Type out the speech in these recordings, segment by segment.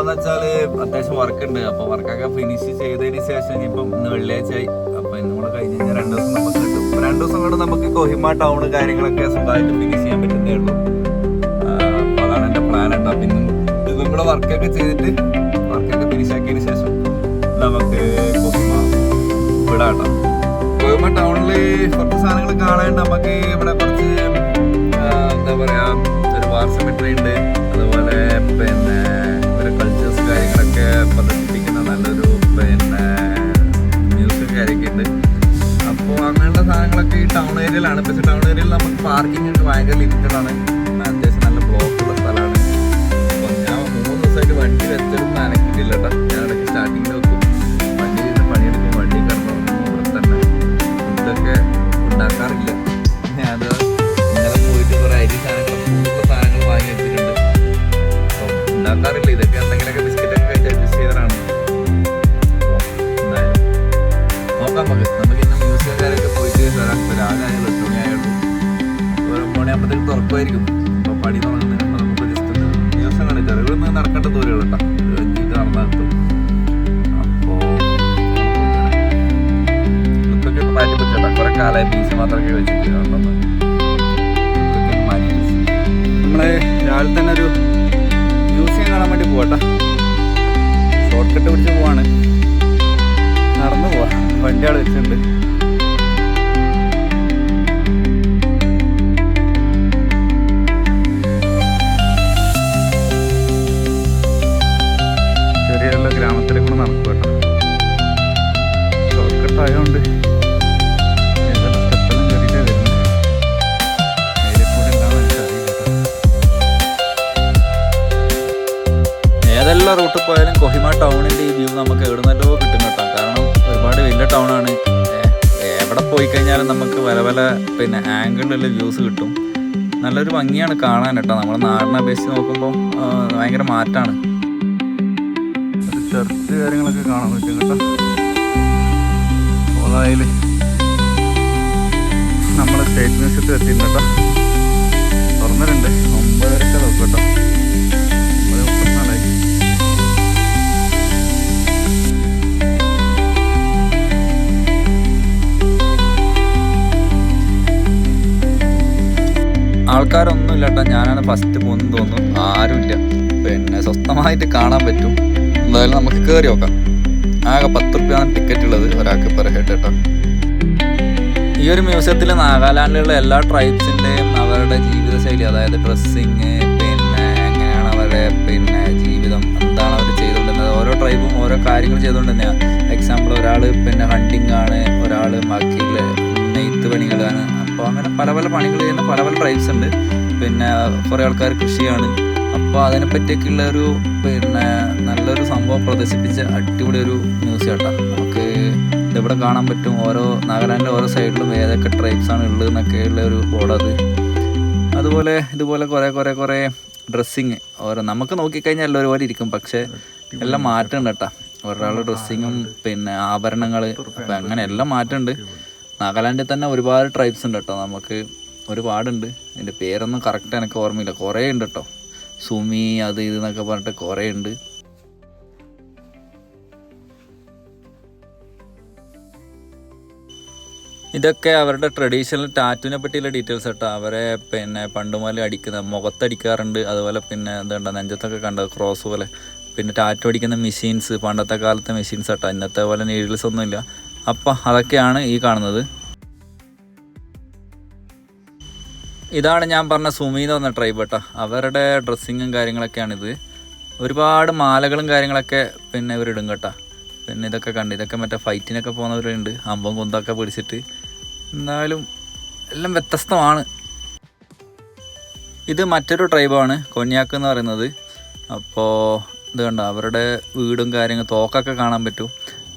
എന്ന് വെച്ചാൽ അത്യാവശ്യം വർക്ക് ഉണ്ട് അപ്പൊ വർക്കൊക്കെ ഫിനിഷ് ചെയ്തതിന് ശേഷം ഇനിയിപ്പം ഇന്ന് വെള്ളിയാഴ്ച ആയി അപ്പൊ ഇന്നും കൂടെ കഴിഞ്ഞ് കഴിഞ്ഞാൽ രണ്ടു ദിവസം നമുക്ക് കിട്ടും. രണ്ടു ദിവസം കൊണ്ട് നമുക്ക് കൊഹിമ ടൗൺ കാര്യങ്ങളൊക്കെ സ്വന്തമായിട്ട് ഫിനിഷ് ചെയ്യാൻ പറ്റുന്നേ ഉള്ളൂ. അതാണ് എന്റെ പ്ലാൻ കേട്ടോ അപ്പൊ ഇന്നും വർക്കൊക്കെ ചെയ്തിട്ട് വർക്കൊക്കെ ഫിനിഷ് ആക്കിയതിന് ശേഷം നമുക്ക് കൊഹിമ വിടാം കേട്ടോ കൊഹിമ ടൗണിൽ കുറച്ച് സാധനങ്ങൾ കാണാൻ നമുക്ക് ഇവിടെ കുറച്ച് എന്താ പറയാ ഒരു വാർ സെമിട്രി ഉണ്ട്. ടൗൺ ഏരിയയിലാണ് പക്ഷേ ടൗൺ ഏരിയയിൽ നമുക്ക് പാർക്കിംഗ് ഒക്കെ ഭയങ്കര ലിമിറ്റഡ് ആണ്. അത്യാവശ്യം നല്ല ബ്ലോക്ക് ഉള്ള സ്ഥലമാണ്. അപ്പോൾ ഞാൻ മൂന്ന് ദിവസമായിട്ട് വണ്ടി വെച്ചിരുന്ന നനക്കിട്ടില്ല കേട്ടോ ഞാൻ സ്റ്റാർട്ടിങ്ങിൽ വണ്ടി നല്ലൊരു ഭംഗിയാണ് കാണാൻ കേട്ടോ. നമ്മുടെ നാടിനെ അപേക്ഷിച്ച് നോക്കുമ്പോൾ ഭയങ്കര മാറ്റാണ്. ചർച്ച് കാര്യങ്ങളൊക്കെ കാണാൻ പറ്റും കേട്ടോ. ഓലായിൽ നമ്മുടെ സ്റ്റേറ്റ് മ്യൂസിയത്തിൽ എത്തിയിട്ടുണ്ട് കേട്ടോ. തുറന്നിട്ടുണ്ട്. ഒമ്പതരക്കെ നോക്കും ആൾക്കാരൊന്നും ഇല്ല ഞാനാണ് ഫസ്റ്റ് പോകുന്നത് തോന്നുന്നു. ആരുമില്ല. പിന്നെ സ്വസ്ഥമായിട്ട് കാണാൻ പറ്റും. എന്തായാലും നമുക്ക് കയറി നോക്കാം. ആകെ പത്ത് റുപ്യാണ് ടിക്കറ്റ് ഉള്ളത് ഒരാൾക്ക് പെർ ഹെഡ് കേട്ടോ ഈ ഒരു മ്യൂസിയത്തിൽ നാഗാലാൻഡിലുള്ള എല്ലാ ട്രൈബ്സിന്റെയും അവരുടെ ജീവിതശൈലി അതായത് ഡ്രസ്സിങ് പിന്നെ എങ്ങനെയാണ് അവരുടെ പിന്നെ ജീവിതം എന്താണ് അവർ ചെയ്തുകൊണ്ടിരുന്നത്. ഓരോ ട്രൈബും ഓരോ കാര്യങ്ങൾ ചെയ്തുകൊണ്ടിരുന്നതാണ് എക്സാമ്പിൾ ഒരാൾ പിന്നെ ഹണ്ടിങ് ആണ് ഒരാൾ ബാക്കിയുള്ള നെയ്ത്ത് പണികളാണ്. അപ്പോൾ അങ്ങനെ പല പല പണികൾ ചെയ്യുന്ന പല പല ട്രൈബ്സ് ഉണ്ട്. പിന്നെ കുറേ ആൾക്കാർ കൃഷിയാണ്. അപ്പോൾ അതിനെപ്പറ്റിയൊക്കെയുള്ള ഒരു പിന്നെ നല്ലൊരു സംഭവം പ്രദർശിപ്പിച്ച അടിപൊളി ഒരു മ്യൂസിയം കേട്ടോ. നമുക്ക് ഇതിവിടെ കാണാൻ പറ്റും? ഓരോ നാഗാലാൻഡിലെ ഓരോ സൈഡിലും ഏതൊക്കെ ട്രൈബ്സാണ് ആണ് ഉള്ളത് എന്നൊക്കെ ഉള്ള ഒരു ബോർഡ് അത്. അതുപോലെ ഇതുപോലെ കുറേ കുറേ കുറേ ഡ്രസ്സിങ് ഓരോ നമുക്ക് നോക്കിക്കഴിഞ്ഞാൽ എല്ലാം ഒരുപോലെ ഇരിക്കും. പക്ഷേ എല്ലാം മാറ്റമുണ്ട് കേട്ടോ. ഒരാളുടെ ഡ്രസ്സിങ്ങും പിന്നെ ആഭരണങ്ങൾ അപ്പം അങ്ങനെ എല്ലാം മാറ്റമുണ്ട് നാഗാലാൻഡിൽ തന്നെ ഒരുപാട് ട്രൈബ്സ് ഉണ്ട് കേട്ടോ നമുക്ക് ഒരുപാടുണ്ട്. എന്റെ പേരൊന്നും കറക്റ്റ് എനിക്ക് ഓർമ്മയില്ല. കുറേ ഉണ്ട് കേട്ടോ സുമി അത് ഇത് എന്നൊക്കെ പറഞ്ഞിട്ട് കുറേ ഉണ്ട്. ഇതൊക്കെ അവരുടെ ട്രഡീഷണൽ ടാറ്റുവിനെ പറ്റിയുള്ള ഡീറ്റെയിൽസ് കേട്ടോ അവരെ പിന്നെ പണ്ട് മുതലേ അടിക്കുന്ന മുഖത്തടിക്കാറുണ്ട്. അതുപോലെ പിന്നെ എന്താ നെഞ്ചത്തൊക്കെ കണ്ടത് ക്രോസ് പോലെ. പിന്നെ ടാറ്റു അടിക്കുന്ന മെഷീൻസ് പണ്ടത്തെ കാലത്തെ മെഷീൻസ് കേട്ടോ ഇന്നത്തെ പോലെ നീഡിൽസ് ഒന്നുമില്ല. അപ്പം അതൊക്കെയാണ് ഈ കാണുന്നത്. ഇതാണ് ഞാൻ പറഞ്ഞ സുമി എന്ന് പറഞ്ഞ ട്രൈബ് കേട്ടോ അവരുടെ ഡ്രസ്സിങ്ങും കാര്യങ്ങളൊക്കെയാണിത്. ഒരുപാട് മാലകളും കാര്യങ്ങളൊക്കെ പിന്നെ ഇവരിടും കേട്ടോ. പിന്നെ ഇതൊക്കെ കണ്ട് ഇതൊക്കെ മറ്റേ ഫൈറ്റിനൊക്കെ പോകുന്നവരുണ്ട്. അമ്പം കുന്തൊക്കെ പിടിച്ചിട്ട്. എന്തായാലും എല്ലാം വ്യത്യസ്തമാണ്. ഇത് മറ്റൊരു ട്രൈബാണ് കൊന്യാക്ക് എന്ന് പറയുന്നത്. അപ്പോൾ ഇത് കണ്ടോ? അവരുടെ വീടും കാര്യങ്ങൾ തോക്കൊക്കെ കാണാൻ പറ്റും.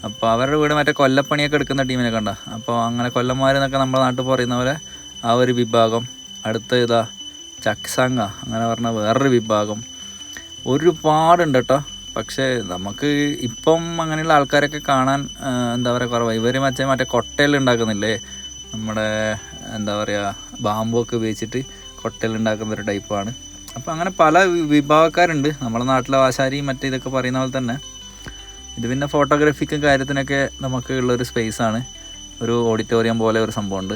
അപ്പോൾ അവരുടെ വീട് മറ്റേ കൊല്ലപ്പണിയൊക്കെ എടുക്കുന്ന ടീമിനെ കണ്ട. അപ്പോൾ അങ്ങനെ കൊല്ലന്മാരെന്നൊക്കെ നമ്മുടെ നാട്ടിൽ പറയുന്ന പോലെ ആ ഒരു വിഭാഗം അടുത്ത ഇതാ ചക്സാങ്ക അങ്ങനെ പറഞ്ഞ വേറൊരു വിഭാഗം. ഒരുപാടുണ്ട് കേട്ടോ പക്ഷേ നമുക്ക് ഇപ്പം അങ്ങനെയുള്ള ആൾക്കാരൊക്കെ കാണാൻ എന്താ പറയുക കുറവാണ് ഇവർ മറ്റേ മറ്റേ കൊട്ടയിൽ ഉണ്ടാക്കുന്നില്ലേ? നമ്മുടെ എന്താ പറയുക ബാമ്പു ഒക്കെ ഉപയോഗിച്ചിട്ട് കൊട്ടയിൽ ഉണ്ടാക്കുന്ന ഒരു ടൈപ്പാണ് അപ്പോൾ അങ്ങനെ പല വിഭാഗക്കാരുണ്ട്. നമ്മുടെ നാട്ടിലെ ആശാരി മറ്റേ ഇതൊക്കെ പറയുന്ന പോലെ തന്നെ. ഇത് പിന്നെ ഫോട്ടോഗ്രാഫിക്കും കാര്യത്തിനൊക്കെ നമുക്ക് ഉള്ളൊരു ആണ് ഒരു ഓഡിറ്റോറിയം പോലെ ഒരു സംഭവമുണ്ട്.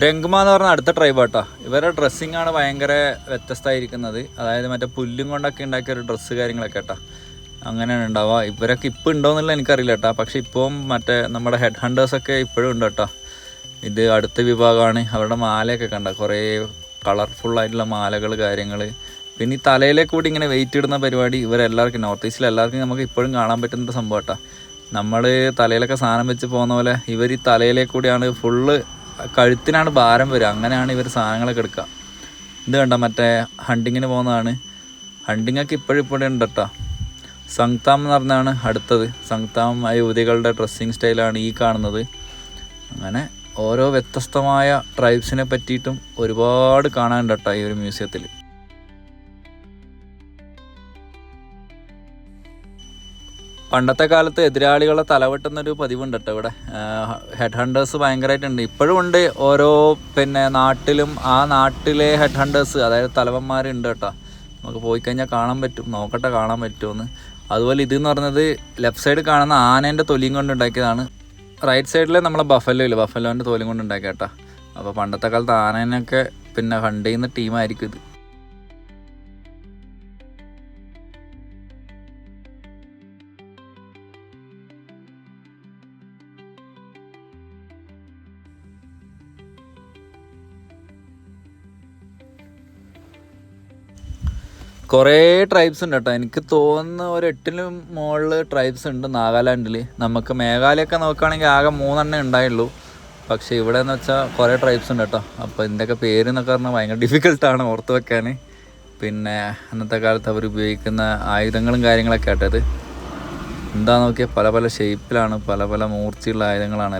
രംഗമ എന്ന് പറഞ്ഞ അടുത്ത ട്രൈബാട്ടാ ഇവരുടെ ഡ്രസ്സിങ് ആണ് ഭയങ്കര വ്യത്യസ്തമായിരിക്കുന്നത്. അതായത് മറ്റേ പുല്ലും കൊണ്ടൊക്കെ ഉണ്ടാക്കിയ ഒരു ഡ്രസ്സ് കാര്യങ്ങളൊക്കെ കേട്ടാ അങ്ങനെയാണ് ഉണ്ടാവുക. ഇവരൊക്കെ ഇപ്പം ഉണ്ടോയെന്നുള്ള എനിക്കറിയില്ല കേട്ടോ. പക്ഷെ ഇപ്പം മറ്റേ നമ്മുടെ ഹെഡ് ഹണ്ടേഴ്സൊക്കെ ഇപ്പോഴും ഉണ്ട് കേട്ടോ. ഇത് അടുത്ത വിഭാഗമാണ്. അവരുടെ മാലയൊക്കെ കണ്ട? കുറേ കളർഫുൾ ആയിട്ടുള്ള മാലകൾ കാര്യങ്ങൾ പിന്നെ ഈ തലയിലെ കൂടി ഇങ്ങനെ വെയിറ്റ് ഇടുന്ന പരിപാടി ഇവരെല്ലാവർക്കും നോർത്ത് ഈസ്റ്റിൽ എല്ലാവർക്കും നമുക്ക് ഇപ്പോഴും കാണാൻ പറ്റുന്ന സംഭവം കേട്ടോ നമ്മൾ തലയിലൊക്കെ സാധനം വെച്ച് പോകുന്ന പോലെ ഇവർ ഈ തലയിലെ കൂടിയാണ് ഫുള്ള് കഴുത്തിനാണ് ഭാരം വരിക. അങ്ങനെയാണ് ഇവർ സാധനങ്ങളൊക്കെ എടുക്കുക. ഇത് കണ്ട? മറ്റേ ഹണ്ടിങ്ങിന് പോകുന്നതാണ്. ഹണ്ടിങ്ങൊക്കെ ഇപ്പോഴും ഇപ്പോഴും ഉണ്ട് കേട്ടോ സംഗ്താം എന്ന് പറഞ്ഞാണ് അടുത്തത്. സംഗ്താം യുവതികളുടെ ഡ്രസ്സിങ് സ്റ്റൈലാണ് ഈ കാണുന്നത്. അങ്ങനെ ഓരോ വ്യത്യസ്തമായ ട്രൈബ്സിനെ പറ്റിയിട്ടും ഒരുപാട് കാണാനുണ്ട് കേട്ടോ ഈ ഒരു മ്യൂസിയത്തിൽ പണ്ടത്തെ കാലത്ത് എതിരാളികളെ തലവെട്ടുന്നൊരു പതിവുണ്ട് കേട്ടോ ഇവിടെ. ഹെഡ് ഹണ്ടേഴ്സ് ഭയങ്കരമായിട്ടുണ്ട് ഇപ്പോഴും ഉണ്ട് ഓരോ പിന്നെ നാട്ടിലും ആ നാട്ടിലെ ഹെഡ് ഹണ്ടേഴ്സ് അതായത് തലവന്മാരുണ്ട് കേട്ടോ നമുക്ക് പോയി കഴിഞ്ഞാൽ കാണാൻ പറ്റും. നോക്കട്ടെ കാണാൻ പറ്റുമെന്ന് അതുപോലെ ഇതെന്ന് പറഞ്ഞത് ലെഫ്റ്റ് സൈഡ് കാണുന്ന ആനേന്റെ തൊലിയും കൊണ്ട് ഉണ്ടാക്കിയതാണ് റൈറ്റ് സൈഡിൽ നമ്മളെ ബഫല്ലോ ഇല്ല? ബഫലോന്റെ തോലും കൊണ്ട് ഉണ്ടാക്കിയ കേട്ടോ അപ്പോൾ പണ്ടത്തെ കാലത്ത് ആനേനൊക്കെ പിന്നെ ഹണ്ട് ചെയ്യുന്ന ടീമായിരിക്കും ഇത്. കുറേ ട്രൈബ്സ് ഉണ്ട് കേട്ടോ എനിക്ക് തോന്നുന്ന ഒരു എട്ടിലും മുകളിൽ ട്രൈബ്സ് ഉണ്ട് നാഗാലാൻഡിൽ നമുക്ക് മേഘാലയൊക്കെ നോക്കുകയാണെങ്കിൽ ആകെ മൂന്നെണ്ണേ ഉണ്ടായുള്ളൂ. പക്ഷേ ഇവിടെ എന്ന് വെച്ചാൽ കുറേ ട്രൈബ്സ് ഉണ്ട് കേട്ടോ അപ്പോൾ ഇതിന്റെയൊക്കെ പേര് എന്നൊക്കെ പറഞ്ഞാൽ ഭയങ്കര ഡിഫിക്കൽട്ടാണ് ഓർത്ത് വെക്കാൻ പിന്നെ അന്നത്തെ കാലത്ത് അവർ ഉപയോഗിക്കുന്ന ആയുധങ്ങളും കാര്യങ്ങളൊക്കെ ആട്ടത്. എന്താ നോക്കിയാൽ പല പല ഷേപ്പിലാണ് പല പല മൂർച്ചയുള്ള ആയുധങ്ങളാണ്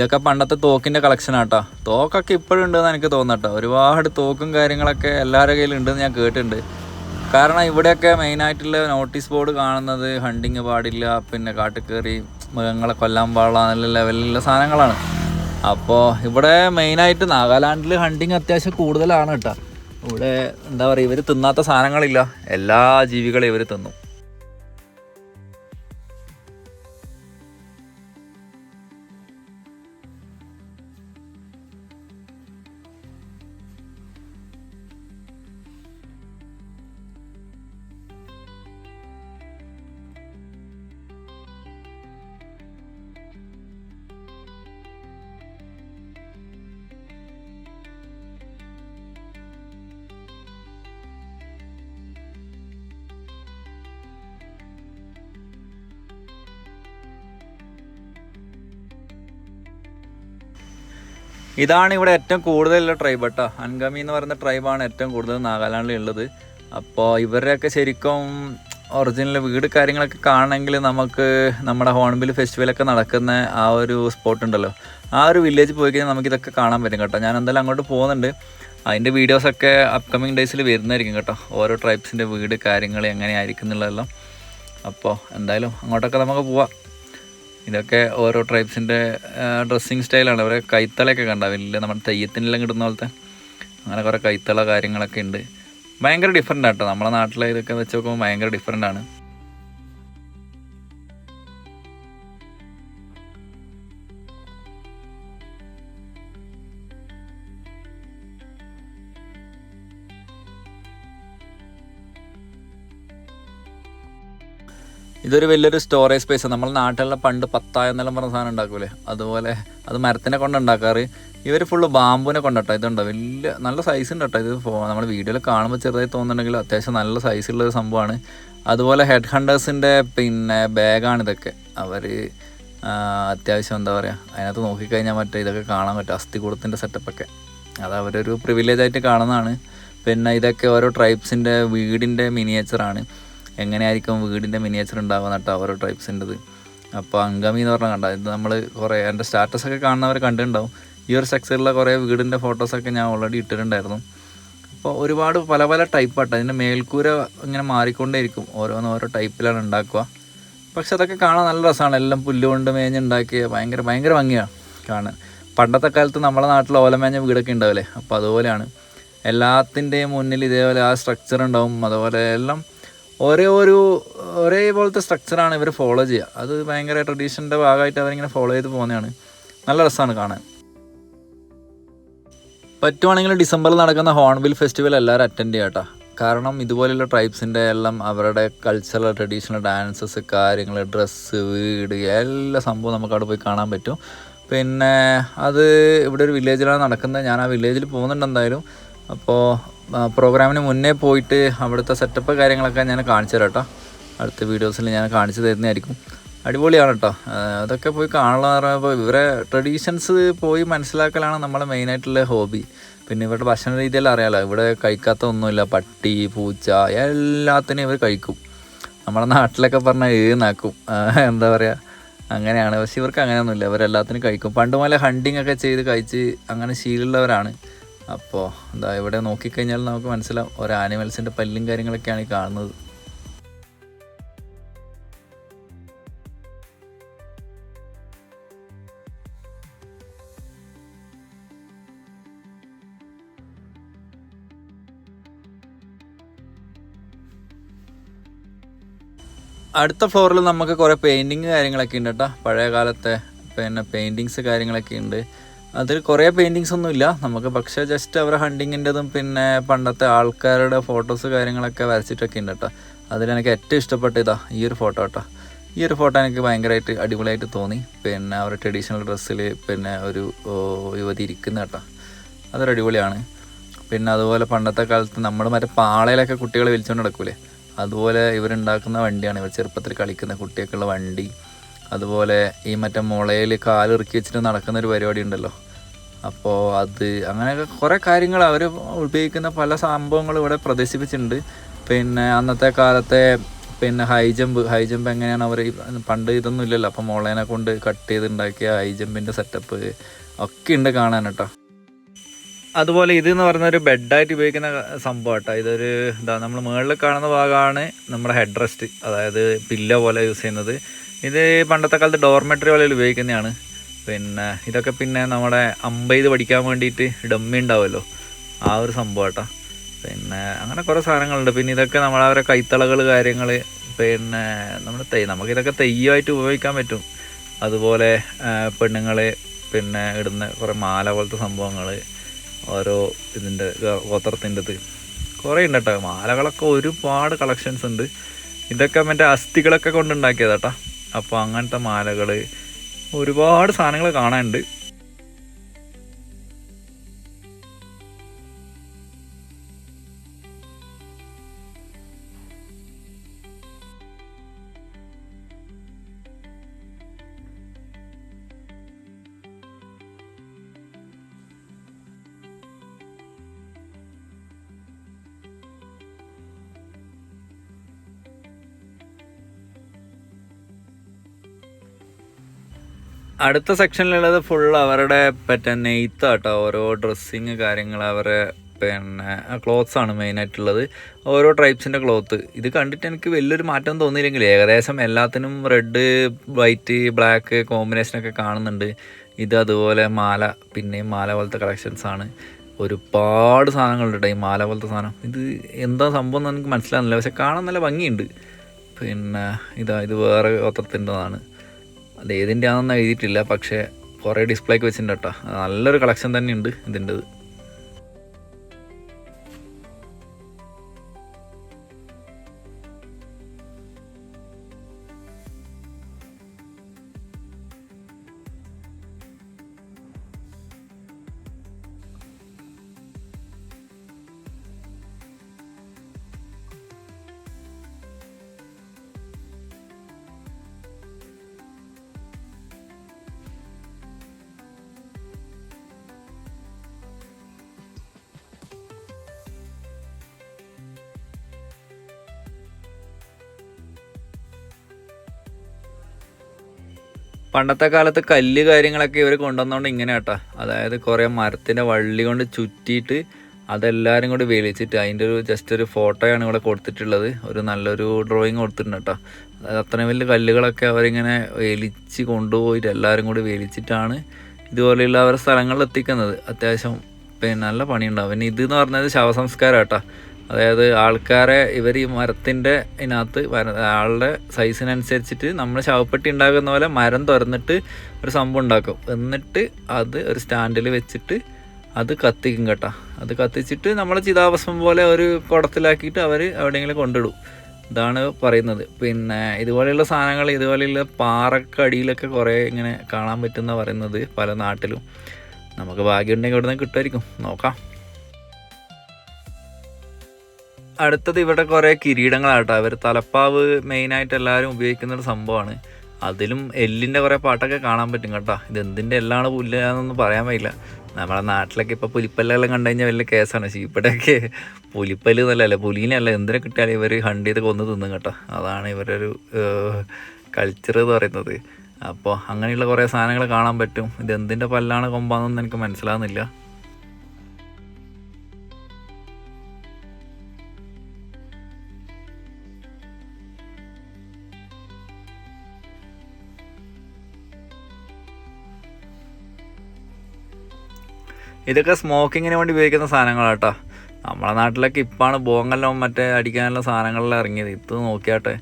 ഇതൊക്കെ പണ്ടത്തെ തോക്കിന്റെ കളക്ഷൻ ആട്ടോ. തോക്കൊക്കെ ഇപ്പോഴും ഉണ്ടെന്ന് എനിക്ക് തോന്നട്ടോ ഒരുപാട് തോക്കും കാര്യങ്ങളൊക്കെ എല്ലാവരുടെ കയ്യിലും ഉണ്ടെന്ന് ഞാൻ കേട്ടിട്ടുണ്ട്. കാരണം ഇവിടെയൊക്കെ മെയിനായിട്ടുള്ള നോട്ടീസ് ബോർഡ് കാണുന്നത് ഹണ്ടിങ് പാടില്ല പിന്നെ കാട്ടിൽ മൃഗങ്ങളെ കൊല്ലാൻ പാടില്ല എന്നുള്ള ലെവലിലുള്ള സാധനങ്ങളാണ്. അപ്പോൾ ഇവിടെ മെയിനായിട്ട് നാഗാലാൻഡിൽ ഹണ്ടിങ് അത്യാവശ്യം കൂടുതലാണ് കേട്ടോ. ഇവിടെ എന്താ പറയുക ഇവർ തിന്നാത്ത സാധനങ്ങളില്ല. എല്ലാ ജീവികളെയും ഇവർ തിന്നും. ഇതാണ് ഇവിടെ ഏറ്റവും കൂടുതലുള്ള ട്രൈബ് കേട്ടോ അൻഗമി എന്ന് പറയുന്ന ട്രൈബാണ് ഏറ്റവും കൂടുതൽ നാഗാലാൻഡിൽ ഉള്ളത്. അപ്പോൾ ഇവരുടെയൊക്കെ ശരിക്കും ഒറിജിനൽ വീട് കാര്യങ്ങളൊക്കെ കാണണമെങ്കിൽ നമുക്ക് നമ്മുടെ ഹോൺബിൽ ഫെസ്റ്റിവലൊക്കെ നടക്കുന്ന ആ ഒരു സ്പോട്ട് ഉണ്ടല്ലോ. ആ ഒരു വില്ലേജ് പോയി കഴിഞ്ഞാൽ നമുക്ക് ഇതൊക്കെ കാണാൻ പറ്റും കേട്ടോ. ഞാൻ എന്തായാലും അങ്ങോട്ട് പോകുന്നുണ്ട്. അതിന്റെ വീഡിയോസൊക്കെ അപ്കമിങ് ഡേയ്സിൽ വരുന്നതായിരിക്കും കേട്ടോ. ഓരോ ട്രൈബ്സിന്റെ വീട് കാര്യങ്ങൾ എങ്ങനെയായിരിക്കും എന്നുള്ളതെല്ലാം. അപ്പോൾ എന്തായാലും അങ്ങോട്ടൊക്കെ നമുക്ക് പോവാം. ഇതൊക്കെ ഓരോ ട്രൈബ്സിന്റെ ഡ്രസ്സിങ് സ്റ്റൈലാണ് അവരെ കൈത്തളയൊക്കെ കണ്ട. വലിയ നമ്മുടെ തെയ്യത്തിനെല്ലാം കിട്ടുന്ന പോലത്തെ അങ്ങനെ കുറേ കൈത്തള കാര്യങ്ങളൊക്കെ ഉണ്ട്. ഭയങ്കര ഡിഫറെന്റ് ആട്ടോ. നമ്മളെ നാട്ടിലെ ഇതൊക്കെ വെച്ച് നോക്കുമ്പോൾ ഭയങ്കര ഡിഫറെന്റ് ആണ്. ഇതൊരു വലിയൊരു സ്റ്റോറേജ് സ്പേസ് നമ്മൾ നാട്ടിലുള്ള പണ്ട് പത്തായം എന്നെല്ലാം പറഞ്ഞ സാധനം ഉണ്ടാക്കൂലേ? അതുപോലെ അത് മരത്തിനെ കൊണ്ട് ഉണ്ടാക്കാറ്. ഇവർ ഫുള്ള് ബാമ്പുവിനെ കൊണ്ടട്ടോ. ഇതുണ്ടോ? വലിയ നല്ല സൈസ് ഉണ്ട് കേട്ടോ ഇത് നമ്മൾ വീഡിയോയിൽ കാണുമ്പോൾ ചെറുതായി തോന്നുന്നുണ്ടെങ്കിൽ അത്യാവശ്യം നല്ല സൈസുള്ള ഒരു സംഭവമാണ്. അതുപോലെ ഹെഡ് ഹണ്ടേഴ്സിന്റെ പിന്നെ ബാഗാണ് ഇതൊക്കെ. അവർ അത്യാവശ്യം എന്താ പറയുക അതിനകത്ത് നോക്കിക്കഴിഞ്ഞാൽ മറ്റേ ഇതൊക്കെ കാണാൻ പറ്റും. അസ്ഥികൂടത്തിന്റെ സെറ്റപ്പൊക്കെ അത് അവരൊരു പ്രിവിലേജ് ആയിട്ട് കാണുന്നതാണ്. പിന്നെ ഇതൊക്കെ ഓരോ ട്രൈബ്സിന്റെ വീടിന്റെ മിനിയേച്ചറാണ് എങ്ങനെയായിരിക്കും വീടിന്റെ മിനിയേച്ചർ ഉണ്ടാവുക എന്നിട്ട് ഓരോ ട്രൈബ്സിന്റെത് അപ്പോൾ അങ്കമി എന്ന് പറഞ്ഞാൽ കണ്ട ഇത് നമ്മൾ കുറേ എന്റെ സ്റ്റാറ്റസൊക്കെ കാണുന്നവർ കണ്ടിട്ടുണ്ടാവും. ഈ ഒരു സെക്സറിലെ കുറേ വീടിന്റെ ഫോട്ടോസൊക്കെ ഞാൻ ഓൾറെഡി ഇട്ടിട്ടുണ്ടായിരുന്നു. അപ്പോൾ ഒരുപാട് പല പല ടൈപ്പായിട്ട് അതിന്റെ മേൽക്കൂര ഇങ്ങനെ മാറിക്കൊണ്ടേയിരിക്കും. ഓരോന്ന് ഓരോ ടൈപ്പിലാണ് ഉണ്ടാക്കുക. പക്ഷെ അതൊക്കെ കാണാൻ നല്ല രസമാണ്. എല്ലാം പുല്ലുകൊണ്ട് മേഞ്ഞുണ്ടാക്കിയ ഭയങ്കര ഭയങ്കര ഭംഗിയാണ് കാണാൻ. പണ്ടത്തെ കാലത്ത് നമ്മളെ നാട്ടിൽ ഓലമേഞ്ഞ വീടൊക്കെ ഉണ്ടാവില്ലേ? അപ്പോൾ അതുപോലെയാണ്. എല്ലാത്തിന്റെയും മുന്നിൽ ഇതേപോലെ ആ സ്ട്രക്ചർ ഉണ്ടാവും. അതുപോലെ എല്ലാം ഒരേ ഒരു ഒരേപോലത്തെ സ്ട്രക്ചറാണ് ഇവർ ഫോളോ ചെയ്യുക. അത് ഭയങ്കര ട്രഡീഷന്റെ ഭാഗമായിട്ട് അവരിങ്ങനെ ഫോളോ ചെയ്ത് പോകുന്നതാണ്. നല്ല രസമാണ് കാണാൻ. പറ്റുവാണെങ്കിൽ ഡിസംബറിൽ നടക്കുന്ന ഹോൺബിൽ ഫെസ്റ്റിവൽ എല്ലാവരും അറ്റൻഡ് ചെയ്യാം കേട്ടോ. കാരണം ഇതുപോലെയുള്ള ട്രൈബ്സിന്റെ എല്ലാം അവരുടെ കൾച്ചറൽ ട്രഡീഷണൽ ഡാൻസസ് കാര്യങ്ങൾ ഡ്രസ്സ് വീട് എല്ലാ സംഭവം നമുക്ക് അവിടെ പോയി കാണാൻ പറ്റും. പിന്നെ അത് ഇവിടെ ഒരു വില്ലേജിലാണ് നടക്കുന്നത്. ഞാൻ ആ വില്ലേജിൽ പോകുന്നുണ്ട് എന്തായാലും. അപ്പോൾ പ്രോഗ്രാമിന് മുന്നേ പോയിട്ട് അവിടുത്തെ സെറ്റപ്പ് കാര്യങ്ങളൊക്കെ ഞാൻ കാണിച്ചു തരാം കേട്ടോ. അടുത്ത വീഡിയോസിൽ ഞാൻ കാണിച്ചു തരുന്നതായിരിക്കും. അടിപൊളിയാണ് കേട്ടോ. അതൊക്കെ പോയി കാണുക പറയുമ്പോൾ ഇവരെ ട്രഡീഷൻസ് പോയി മനസ്സിലാക്കലാണ് നമ്മളെ മെയിനായിട്ടുള്ള ഹോബി പിന്നെ ഇവരുടെ ഭക്ഷണ രീതിയെല്ലാം അറിയാലോ. ഇവിടെ കഴിക്കാത്ത ഒന്നുമില്ല. പട്ടി പൂച്ച എല്ലാത്തിനും ഇവർ കഴിക്കും. നമ്മുടെ നാട്ടിലൊക്കെ പറഞ്ഞാൽ ഏന്നാക്കും എന്താ പറയുക അങ്ങനെയാണ്. പക്ഷെ ഇവർക്ക് അങ്ങനെയൊന്നുമില്ല. ഇവരെല്ലാത്തിനും കഴിക്കും. പണ്ട് മുതലേ ഹണ്ടിങ് ഒക്കെ ചെയ്ത് കഴിച്ച് അങ്ങനെ ശീലമുള്ളവരാണ്. അപ്പോൾ എന്താ ഇവിടെ നോക്കിക്കഴിഞ്ഞാൽ നമുക്ക് മനസ്സിലാവും ഒരു ആനിമൽസിന്റെ പല്ലും കാര്യങ്ങളൊക്കെയാണ് ഈ കാണുന്നത്. അടുത്ത ഫ്ലോറിൽ നമുക്ക് കുറേ പെയിന്റിങ് കാര്യങ്ങളൊക്കെ ഉണ്ട് കേട്ടോ പഴയ കാലത്തെ പിന്നെ പെയിന്റിങ്സ് കാര്യങ്ങളൊക്കെ ഉണ്ട്. അതിൽ കുറേ പെയിന്റിങ്സ് ഒന്നുമില്ല നമുക്ക് പക്ഷേ ജസ്റ്റ് അവരെ ഹണ്ടിങ്ങിന്റെതും പിന്നെ പണ്ടത്തെ ആൾക്കാരുടെ ഫോട്ടോസ് കാര്യങ്ങളൊക്കെ വരച്ചിട്ടൊക്കെ ഉണ്ട് കേട്ടോ. അതിലെനിക്ക് ഏറ്റവും ഇഷ്ടപ്പെട്ട ഇതാ ഈ ഒരു ഫോട്ടോ കേട്ടോ. ഈ ഒരു ഫോട്ടോ എനിക്ക് ഭയങ്കരമായിട്ട് അടിപൊളിയായിട്ട് തോന്നി. പിന്നെ അവരുടെ ട്രഡീഷണൽ ഡ്രസ്സിൽ പിന്നെ ഒരു യുവതി ഇരിക്കുന്ന കേട്ടോ. അതൊരു അടിപൊളിയാണ്. പിന്നെ അതുപോലെ പണ്ടത്തെ കാലത്ത് നമ്മൾ മറ്റേ പാളയിലൊക്കെ കുട്ടികളെ വിളിച്ചുകൊണ്ട് നടക്കൂലേ? അതുപോലെ ഇവരുണ്ടാക്കുന്ന വണ്ടിയാണ്. ഇവർ ചെറുപ്പത്തിൽ കളിക്കുന്ന കുട്ടിയൊക്കെയുള്ള വണ്ടി. അതുപോലെ ഈ മറ്റേ മുളയിൽ കാലിറക്കി വെച്ചിട്ട് നടക്കുന്ന ഒരു പരിപാടി ഉണ്ടല്ലോ. അപ്പോൾ അത് അങ്ങനെയൊക്കെ കുറേ കാര്യങ്ങൾ അവർ ഉപയോഗിക്കുന്ന പല സംഭവങ്ങളും ഇവിടെ പ്രദർശിപ്പിച്ചിട്ടുണ്ട്. പിന്നെ അന്നത്തെ കാലത്തെ പിന്നെ ഹൈ ജമ്പ് ഹൈ ജമ്പ് എങ്ങനെയാണ് അവർ പണ്ട് ഇതൊന്നും ഇല്ലല്ലോ. അപ്പം മുളേനെ കൊണ്ട് കട്ട് ചെയ്ത് ഉണ്ടാക്കിയ ഹൈ ജമ്പിന്റെ സെറ്റപ്പ് ഒക്കെ ഉണ്ട് കാണാൻ കേട്ടോ. അതുപോലെ ഇത് എന്ന് പറയുന്ന ഒരു ബെഡായിട്ട് ഉപയോഗിക്കുന്ന സംഭവം കേട്ടോ. ഇതൊരു എന്താ നമ്മൾ മുകളിൽ കാണുന്ന ഭാഗമാണ് നമ്മുടെ ഹെഡ് റെസ്റ്റ് അതായത് പില്ല പോലെ യൂസ് ചെയ്യുന്നത്. ഇത് പണ്ടത്തെ കാലത്ത് ഡോർമെട്രി പോലെ ഉപയോഗിക്കുന്നതാണ്. പിന്നെ ഇതൊക്കെ പിന്നെ നമ്മുടെ അമ്പത് പഠിക്കാൻ വേണ്ടിയിട്ട് ഡമ്മി ഉണ്ടാവുമല്ലോ. ആ ഒരു സംഭവം കേട്ടോ പിന്നെ അങ്ങനെ കുറേ സാധനങ്ങളുണ്ട്. പിന്നെ ഇതൊക്കെ നമ്മളവരെ കൈത്തളകൾ കാര്യങ്ങൾ പിന്നെ നമ്മൾ തെയ് നമുക്കിതൊക്കെ തെയ്യമായിട്ട് ഉപയോഗിക്കാൻ പറ്റും. അതുപോലെ പെണ്ണുങ്ങൾ പിന്നെ ഇടുന്ന കുറേ മാല പോലത്തെ സംഭവങ്ങൾ ഓരോ ഇതിന്റെ ഗോത്രത്തിന്റെ ഇത്. കുറേ ഉണ്ട് കേട്ടോ മാലകളൊക്കെ ഒരുപാട് കളക്ഷൻസ് ഉണ്ട്. ഇതൊക്കെ മറ്റേ അസ്ഥികളൊക്കെ കൊണ്ടുണ്ടാക്കിയതാട്ടാ അപ്പോൾ അങ്ങനത്തെ മാലകൾ ഒരുപാട് സാധനങ്ങൾ കാണാനുണ്ട്. അടുത്ത സെക്ഷനിലുള്ളത് ഫുൾ അവരുടെ പറ്റ കേട്ടോ ഓരോ ഡ്രസ്സിങ് കാര്യങ്ങൾ അവരെ പിന്നെ ക്ലോത്ത്സ് ആണ് മെയിനായിട്ടുള്ളത് ഓരോ ട്രൈബ്സിന്റെ ക്ലോത്ത് ഇത് കണ്ടിട്ട് എനിക്ക് വലിയൊരു മാറ്റം തോന്നിയില്ലെങ്കിൽ ഏകദേശം എല്ലാത്തിനും റെഡ് വൈറ്റ് ബ്ലാക്ക് കോമ്പിനേഷനൊക്കെ കാണുന്നുണ്ട്. ഇത് അതുപോലെ മാല പിന്നെയും മാല പോലത്തെ കളക്ഷൻസ് ആണ്. ഒരുപാട് സാധനങ്ങളുണ്ട് ഈ മാല പോലത്തെ സാധനം. ഇത് എന്താ സംഭവം എന്ന് എനിക്ക് മനസ്സിലാകുന്നില്ല പക്ഷെ കാണാൻ നല്ല ഭംഗിയുണ്ട്. പിന്നെ ഇതാ ഇത് വേറെ ഗോത്രത്തിന്റെതാണ്. അത് ഏതിന്റെ ആണെന്ന് എഴുതിയിട്ടില്ല പക്ഷേ കുറേ ഡിസ്പ്ലേക്ക് വെച്ചിട്ടുണ്ട് കേട്ടോ. നല്ലൊരു കളക്ഷൻ തന്നെയുണ്ട് ഇതിന്റെത്. പണ്ടത്തെ കാലത്ത് കല്ല് കാര്യങ്ങളൊക്കെ ഇവർ കൊണ്ടുവന്നോണ്ട് ഇങ്ങനെ കേട്ടോ. അതായത് കുറേ മരത്തിന്റെ വള്ളി കൊണ്ട് ചുറ്റിയിട്ട് അതെല്ലാരും കൂടി വലിച്ചിട്ട് അതിന്റെ ഒരു ജസ്റ്റ് ഒരു ഫോട്ടോയാണ് ഇവിടെ കൊടുത്തിട്ടുള്ളത്. ഒരു നല്ലൊരു ഡ്രോയിങ് കൊടുത്തിട്ടുണ്ട് കേട്ടോ. അതായത് അത്രയും വലിയ കല്ലുകളൊക്കെ അവരിങ്ങനെ വേലിച്ച് കൊണ്ടുപോയിട്ട് എല്ലാവരും കൂടി വേലിച്ചിട്ടാണ് ഇതുപോലെയുള്ള അവരുടെ സ്ഥലങ്ങളിൽ എത്തിക്കുന്നത്. അത്യാവശ്യം പിന്നെ നല്ല പണിയുണ്ടാവും. പിന്നെ ഇത് എന്ന് പറഞ്ഞത് ശവസംസ്കാരം കേട്ടോ. അതായത് ആൾക്കാരെ ഇവർ ഈ മരത്തിന്റെ ഇതിനകത്ത് ആളുടെ സൈസിനനുസരിച്ചിട്ട് നമ്മൾ ശവപ്പെട്ടി ഉണ്ടാക്കുന്ന പോലെ മരം തുറന്നിട്ട് ഒരു സംഭവം ഉണ്ടാക്കും. എന്നിട്ട് അത് ഒരു സ്റ്റാൻഡിൽ വെച്ചിട്ട് അത് കത്തിക്കും കേട്ടോ. അത് കത്തിച്ചിട്ട് നമ്മൾ ചിതാഭസ്മം പോലെ ഒരു കുടത്തിലാക്കിയിട്ട് അവർ എവിടെയെങ്കിലും കൊണ്ടിടും. ഇതാണ് പറയുന്നത്. പിന്നെ ഇതുപോലെയുള്ള സാധനങ്ങൾ ഇതുപോലെയുള്ള പാറക്കടിയിലൊക്കെ കുറേ ഇങ്ങനെ കാണാൻ പറ്റുന്ന പറയുന്നത് പല നാട്ടിലും. നമുക്ക് ഭാഗ്യമുണ്ടെങ്കിൽ ഇവിടെ നിന്ന് കിട്ടുമായിരിക്കും. നോക്കാം. അടുത്തത് ഇവിടെ കുറേ കിരീടങ്ങളാട്ടോ. അവർ തലപ്പാവ് മെയിനായിട്ട് എല്ലാവരും ഉപയോഗിക്കുന്ന ഒരു സംഭവമാണ്. അതിലും എല്ലിന്റെ കുറേ പാട്ടൊക്കെ കാണാൻ പറ്റും കേട്ടോ. ഇത് എന്തിന്റെ എല്ലാണ് പുല്ലെന്നൊന്നും പറയാൻ പറ്റില്ല നമ്മുടെ നാട്ടിലൊക്കെ ഇപ്പോൾ പുലിപ്പല്ലെല്ലാം കണ്ടു കഴിഞ്ഞാൽ വലിയ കേസാണ്. പക്ഷേ ഇവിടെയൊക്കെ പുലിപ്പല്ല് എന്നല്ലേ പുലീനല്ല എന്തിനെ കിട്ടിയാലും ഇവർ ഹണ്ട് ചെയ്ത് കൊന്ന് തിന്നും കേട്ടോ. അതാണ് ഇവരൊരു കൾച്ചർ എന്ന് പറയുന്നത്. അപ്പോൾ അങ്ങനെയുള്ള കുറേ സാധനങ്ങൾ കാണാൻ പറ്റും. ഇത് എന്തിന്റെ പല്ലാണ് കൊമ്പാന്നൊന്നും എനിക്ക് മനസ്സിലാകുന്നില്ല ഇതൊക്കെ സ്മോക്കിങ്ങിന് വേണ്ടി ഉപയോഗിക്കുന്ന സാധനങ്ങളാട്ടോ നമ്മളെ നാട്ടിലൊക്കെ ഇപ്പാണ് ബോങ്ങെല്ലാം മറ്റേ അടിക്കാനുള്ള സാധനങ്ങളെല്ലാം ഇറങ്ങിയത്. ഇത് നോക്കിയാട്ടെ.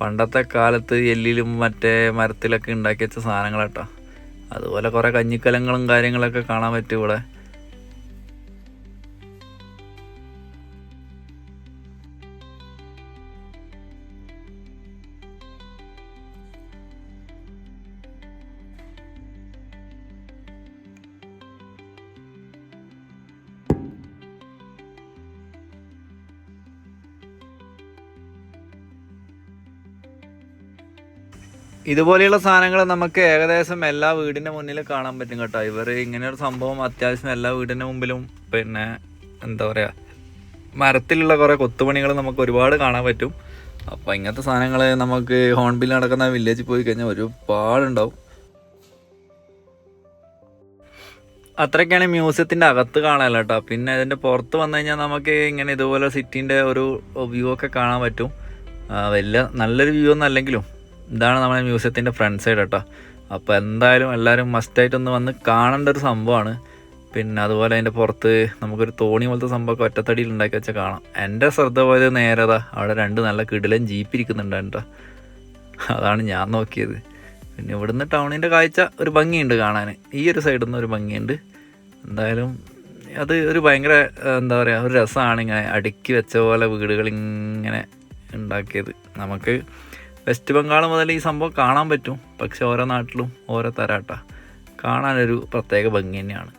പണ്ടത്തെ കാലത്ത് എല്ലിലും മറ്റേ മരത്തിലൊക്കെ ഉണ്ടാക്കി വെച്ച സാധനങ്ങളാട്ടോ അതുപോലെ കുറേ കഞ്ഞിക്കലങ്ങളും കാര്യങ്ങളൊക്കെ കാണാൻ പറ്റും ഇവിടെ. ഇതുപോലെയുള്ള സാധനങ്ങൾ നമുക്ക് ഏകദേശം എല്ലാ വീടിന്റെ മുന്നിൽ കാണാൻ പറ്റും കേട്ടോ. ഇവർ ഇങ്ങനെ ഒരു സംഭവം അത്യാവശ്യം എല്ലാ വീടിന്റെ മുമ്പിലും പിന്നെ എന്താ പറയുക മരത്തിലുള്ള കുറേ കൊത്തുപണികൾ നമുക്ക് ഒരുപാട് കാണാൻ പറ്റും. അപ്പോൾ ഇങ്ങനത്തെ സാധനങ്ങൾ നമുക്ക് ഹോൺബിൽ നടക്കുന്ന വില്ലേജിൽ പോയി കഴിഞ്ഞാൽ ഒരുപാടുണ്ടാവും. അത്രയ്ക്കാണ് മ്യൂസിയത്തിന്റെ അകത്ത് കാണാനല്ല കേട്ടോ. പിന്നെ അതിന്റെ പുറത്ത് വന്നു കഴിഞ്ഞാൽ നമുക്ക് ഇങ്ങനെ ഇതുപോലെ സിറ്റീന്റെ ഒരു വ്യൂ ഒക്കെ കാണാൻ പറ്റും. വലിയ നല്ലൊരു വ്യൂ ഒന്നും അല്ലെങ്കിലും. ഇതാണ് നമ്മുടെ മ്യൂസിയത്തിന്റെ ഫ്രണ്ട് സൈഡ് കേട്ടോ. അപ്പോൾ എന്തായാലും എല്ലാവരും മസ്റ്റായിട്ടൊന്ന് വന്ന് കാണേണ്ട ഒരു സംഭവമാണ്. പിന്നെ അതുപോലെ അതിന്റെ പുറത്ത് നമുക്കൊരു തോണി പോലത്തെ സംഭവമൊക്കെ ഒറ്റത്തടിയിൽ ഉണ്ടാക്കി വെച്ചാൽ കാണാം. എന്റെ ശ്രദ്ധ പോയത് നേരതാ അവിടെ രണ്ട് നല്ല കിടിലൻ ജീപ്പ് ഇരിക്കുന്നുണ്ട് കേട്ടോ. അതാണ് ഞാൻ നോക്കിയത്. പിന്നെ ഇവിടുന്ന് ടൗണിന്റെ കാഴ്ച ഒരു ഭംഗിയുണ്ട് കാണാൻ ഈ ഒരു സൈഡിൽ നിന്ന് ഒരു ഭംഗിയുണ്ട്. എന്തായാലും അത് ഒരു ഭയങ്കര എന്താ പറയുക ഒരു രസമാണ് ഇങ്ങനെ അടുക്കി വെച്ച പോലെ വീടുകൾ ഇങ്ങനെ ഉണ്ടാക്കിയത്. നമുക്ക് വെസ്റ്റ് ബംഗാൾ മുതൽ ഈ സംഭവം കാണാൻ പറ്റും. പക്ഷെ ഓരോ നാട്ടിലും ഓരോ തരാട്ട. കാണാനൊരു പ്രത്യേക ഭംഗി തന്നെയാണ്.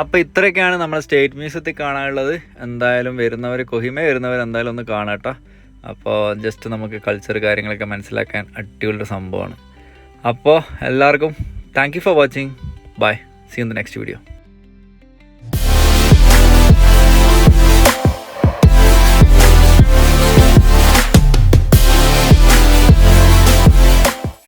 അപ്പോൾ ഇത്രയൊക്കെയാണ് നമ്മൾ സ്റ്റേറ്റ് മ്യൂസിയത്തിൽ കാണാനുള്ളത്. എന്തായാലും വരുന്നവർ കൊഹിമ വരുന്നവർ എന്തായാലും ഒന്ന് കാണാട്ടോ അപ്പോൾ ജസ്റ്റ് നമുക്ക് കൾച്ചർ കാര്യങ്ങളൊക്കെ മനസ്സിലാക്കാൻ അടിപൊളി സംഭവമാണ്. അപ്പോൾ എല്ലാവർക്കും thank you for watching bye see in the next video